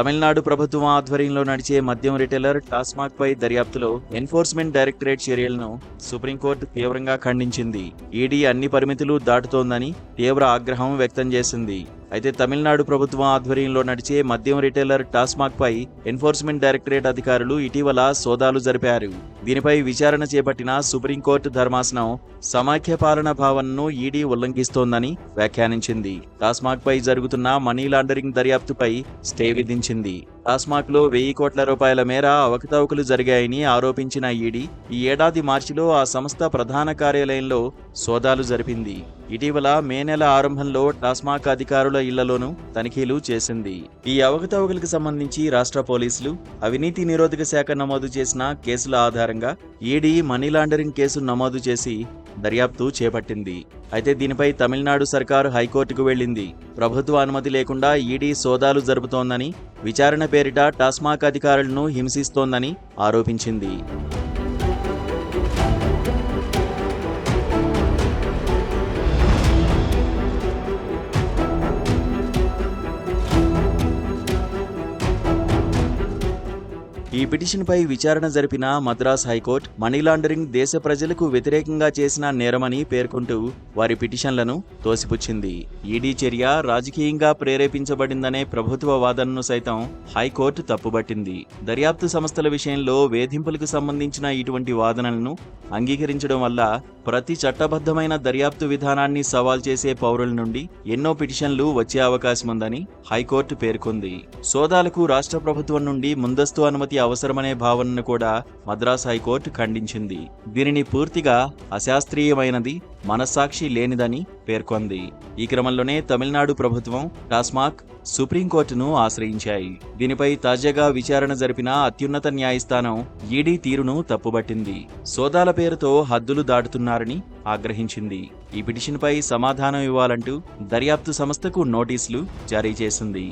తమిళనాడు ప్రభుత్వం ఆధ్వర్యంలో నడిచే మద్యం రిటైలర్ టాస్మాక్ పై దర్యాప్తులో ఎన్ఫోర్స్మెంట్ డైరెక్టరేట్ చర్యలను సుప్రీంకోర్టు తీవ్రంగా ఖండించింది. ఈడీ అన్ని పరిమితులు దాటుతోందని తీవ్ర ఆగ్రహం వ్యక్తం చేసింది. అయితే తమిళనాడు ప్రభుత్వం ఆధ్వర్యంలో నడిచే మద్యం రిటైలర్ టాస్మాక్ పై ఎన్ఫోర్స్మెంట్ డైరెక్టరేట్ అధికారులు ఇటీవల సోదాలు జరిపారు. దీనిపై విచారణ చేపట్టిన సుప్రీంకోర్టు ధర్మాసనం సమాఖ్య పాలన భావనను ఈడీ ఉల్లంఘిస్తోందని వ్యాఖ్యానించింది. టాస్మాక్ పై జరుగుతున్న మనీ లాండరింగ్ దర్యాప్తుపై స్టే విధించింది. టాస్మాక్లో వెయ్యి కోట్ల రూపాయల మేర అవకతవకలు జరిగాయని ఆరోపించిన ఈడీ ఈ ఏడాది మార్చిలో ఆ సంస్థ ప్రధాన కార్యాలయంలో సోదాలు జరిపింది. ఇటీవల మే నెల ఆరంభంలో టాస్మాక్ అధికారుల ఇళ్ళలోనూ తనిఖీలు చేసింది. ఈ అవకతవకలకు సంబంధించి రాష్ట్ర పోలీసులు అవినీతి నిరోధక శాఖ నమోదు చేసిన కేసుల ఆధారంగా ఈడీ మనీ లాండరింగ్ కేసు నమోదు చేసి దర్యాప్తు చేపట్టింది. అయితే దీనిపై తమిళనాడు సర్కారు హైకోర్టుకు వెళ్ళింది ప్రభుత్వ అనుమతి లేకుండా ఈడీ సోదాలు జరుపుతోందని విచారణ పేరిట టాస్మాక్ అధికారులను హింసిస్తోందని ఆరోపించింది. ఈ పిటిషన్పై విచారణ జరిపిన మద్రాస్ హైకోర్టు మనీ లాండరింగ్ దేశ ప్రజలకు వ్యతిరేకంగా చేసిన నేరమని పేర్కొంటూ వారి పిటిషన్లను తోసిపుచ్చింది. ఈడీ చర్య రాజకీయంగా ప్రేరేపించబడిందనే ప్రభుత్వ వాదనను సైతం హైకోర్టు తప్పుబట్టింది. దర్యాప్తు సంస్థల విషయంలో వేధింపులకు సంబంధించిన ఇటువంటి వాదనలను అంగీకరించడం వల్ల ప్రతి చట్టబద్ధమైన దర్యాప్తు విధానాన్ని సవాల్ చేసే పౌరుల నుండి ఎన్నో పిటిషన్లు వచ్చే అవకాశం ఉందని హైకోర్టు పేర్కొంది. సోదాలకు రాష్ట్ర ప్రభుత్వం నుండి ముందస్తు అనుమతి అవసరమనే భావనను కూడా మద్రాస్ హైకోర్టు ఖండించింది. దీనిని పూర్తిగా అశాస్త్రీయమైనది మనస్సాక్షి లేనిదని పేర్కొంది. ఈ క్రమంలోనే తమిళనాడు ప్రభుత్వం టాస్మాక్ సుప్రీంకోర్టును ఆశ్రయించాయి. దీనిపై తాజాగా విచారణ జరిపిన అత్యున్నత న్యాయస్థానం ఈడీ తీరును తప్పుబట్టింది. సోదాల పేరుతో హద్దులు దాటుతున్నారని ఆగ్రహించింది. ఈ పిటిషన్పై సమాధానం ఇవ్వాలంటూ దర్యాప్తు సంస్థకు నోటీసులు జారీ చేసింది.